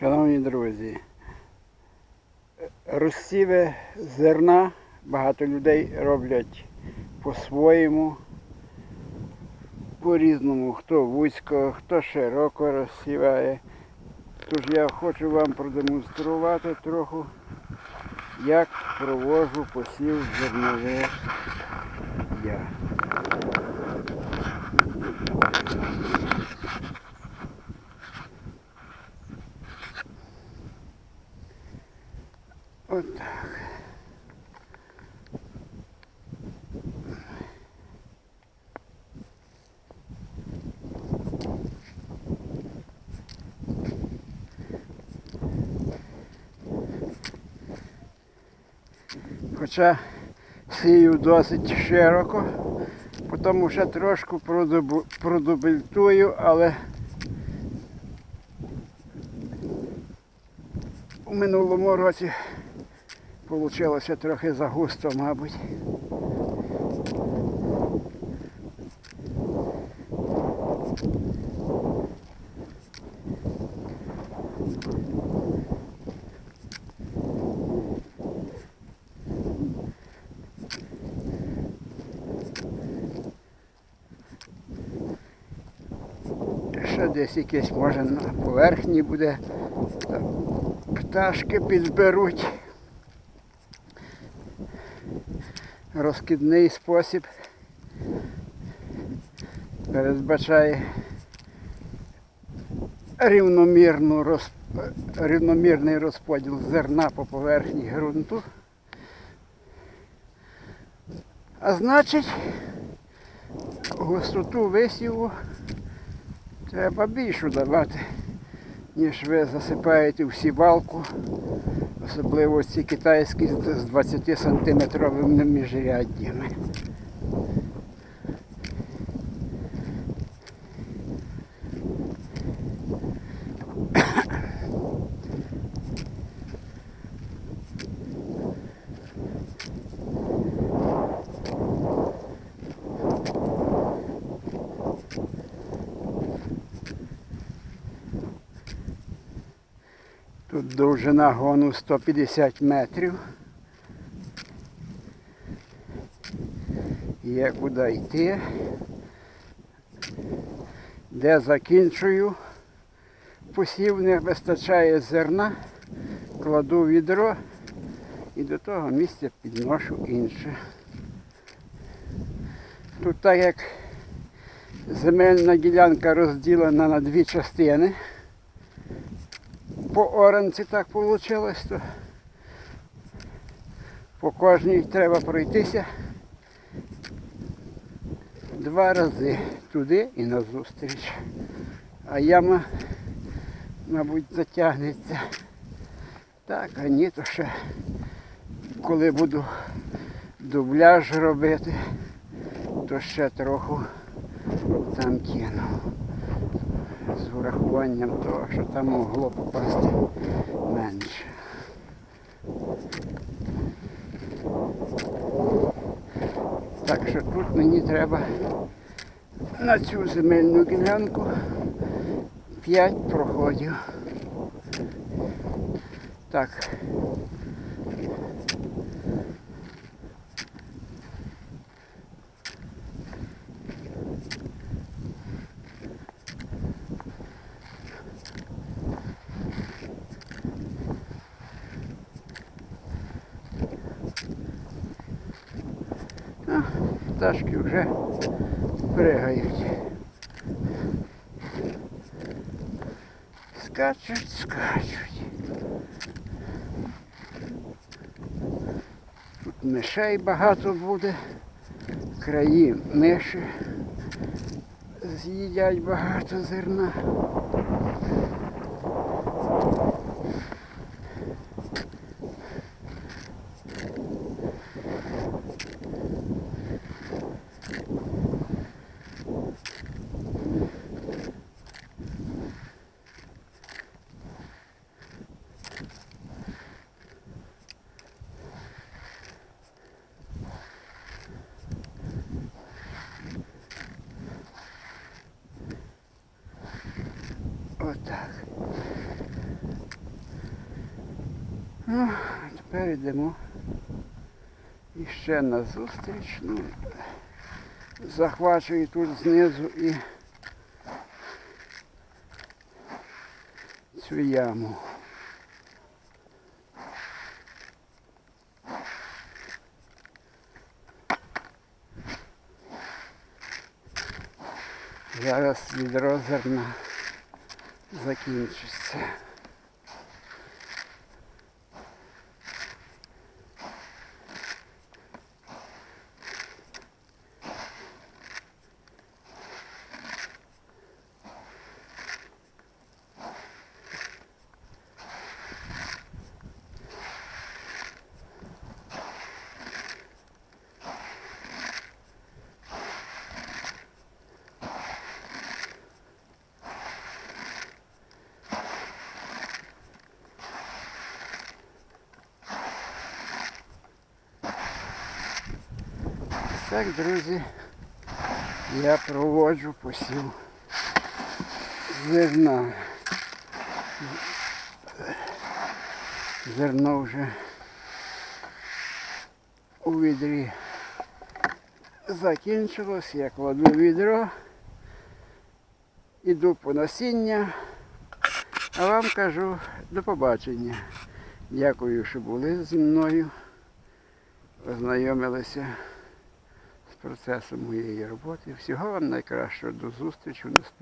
Шановні друзі, розсіви зерна багато людей роблять по-своєму, по-різному. Хто вузько, хто широко розсіває. Тож я хочу вам продемонструвати трохи, як провожу посів зернових я. От так. Хоча сію досить широко, потім ще трошки продубу- але у минулому році вийшло трохи загусто, мабуть. Ще десь якесь може на поверхні буде. Пташки підберуть. Розкидний спосіб передбачає рівномірну роз... рівномірний розподіл зерна по поверхні ґрунту. А значить, густоту висіву треба більшу давати, ніж ви засипаєте в сівалку, особливо ці китайські з з 20 сантиметровими міжряддями. Тут довжина гону 150 метрів. Є куди йти. Де закінчую. Посів не вистачає зерна, кладу відро і до того місця підношу інше. Тут так як земельна ділянка розділена на дві частини по оранці так вийшло, то по кожній треба пройтися два рази туди і назустріч. А яма, мабуть, затягнеться. Так, а ні, то ще коли буду дубляж робити, то ще трохи там кину з урахуванням того, що там могло попасти менше. Так що тут мені треба на цю земельну ділянку 5 проходів. Так. А, пташки вже пригають. Скачуть, скачуть. Тут мишей багато буде. Краї миші з'їдять багато зерна. Отак. Ну, тепер йдемо іще на зустріч. Ну, захвачую тут знизу і цю яму. Зараз відро зерна закінчиться. Так, друзі, я проводжу посів зерна. Зерно вже у відрі закінчилось, я кладу відро, іду по насіння, а вам кажу до побачення. Дякую, що були зі мною, ознайомилися з процесом моєї роботи. Всього вам найкращого до зустрічі в наступному.